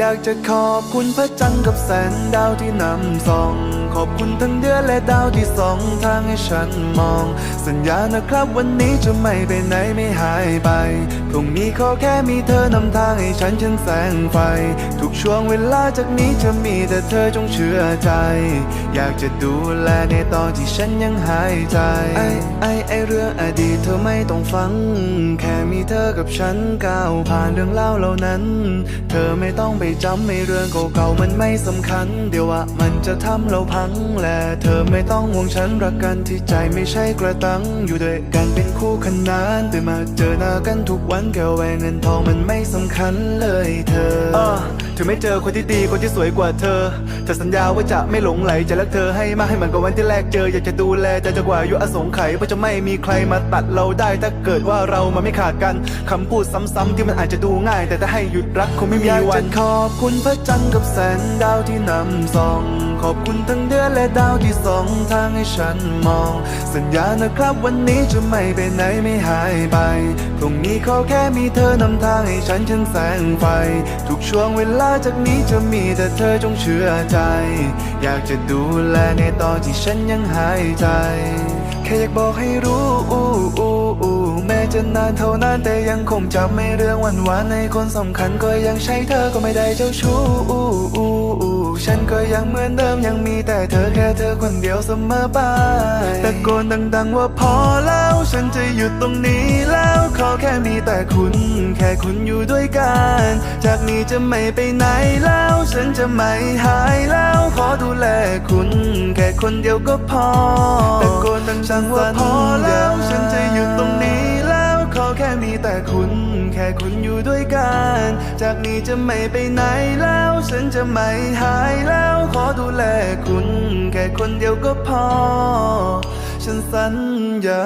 อยากจะขอบคุณพระจันทร์กับแสงดาวที่นำส่อง ขอบคุณทั้งเดือนและดาวที่ส่องทางให้ฉันมอง สัญญานะครับวันนี้จะไม่ไปไหนไม่หายไปพรุ่งนี้ขอแค่มีเธอนำทางให้ฉันฉันแสงไฟ ทุกช่วงเวลาจากนี้จะมีแต่เธอจงเชื่อใจ อยากจะดูแลในตอนที่ฉันยังหายใจ ไอ้ไอ้ไอ้เรื่องอดีตเธอไม่ต้องฟัง แค่มีเธอกับฉันก้าวผ่านเรื่องเล่าเหล่านั้น เธอไม่ต้องไปจำไม่เรื่องเก่าๆมันไม่สำคัญ เดี๋ยวว่ามันจะทำเราพังและเธอไม่ต้องห่วงฉันรักกันที่ใจไม่ใช่กระตัง อยู่ด้วยกันเป็นคู่ขนานแต่มาเจอหน้ากันทุกวันแค่แหวงเงินทองมันไม่สำคัญเลยเธอถึงไม่เจอคนที่ดีคนที่สวยกว่าเธอเธอสัญญาว่าจะไม่หลงไหลจะรักเธอให้มากให้มันกว่าวันที่แรกเจออยากจะดูแลแต่จะกว่าอายุอสงไขยเพราะจะไม่มีใครมาตัดเราได้ถ้าเกิดว่าเรามาไม่ขาดกันคำพูดซ้ำๆที่มันอาจจะดูง่าย แต่ถ้าให้หยุดรักคงไม่มีวันขออบคุณพระจันทร์กับแสงดาวที่นำส่อง ขอบคุณทั้งเดือนและดาวที่ส่องทางให้ฉันมอง สัญญานะครับวันนี้จะไม่ไปไหนไม่หายไปพรุ่งนี้ขอแค่มีเธอนำทางให้ฉันฉันแสงไฟ ทุกช่วงเวลาจากนี้จะมีแต่เธอจงเชื่อใจ อยากจะดูแลในตอนที่ฉันยังหายใจ ค่อยากบอกให้รู้อู้อู้อู้แม้จะนานเท่านานแต่ยังคงจำไม่เรื่องวันวานในคนสำคัญก็ยังใช่เธอก็ไม่ได้เจ้าชู้อู้อู้อู้ฉันก็ยังเหมือนเดิมยังมีแต่เธอแค่เธอคนเดียวเสมอไปตะโกนดัง ๆ ว่าพอแล้ว ฉันจะหยุดตรงนี้แล้วขอแค่มีแต่คุณ แค่คุณอยู่ด้วยกัน จากนี้จะไม่ไปไหนแล้ว ฉันจะไม่หายแล้ว คุณ แค่คนเดียวก็พอตะโกนดังๆว่าพอแล้วฉันจะหยุดตรงนี้แล้วขอแค่มีแต่คุณ แค่คุณอยู่ด้วยกัน จากนี้จะไม่ไปไหนแล้ว ฉันจะไม่หายแล้ว ขอดูแลคุณ แค่คนเดียวก็พอ ฉันสัญญา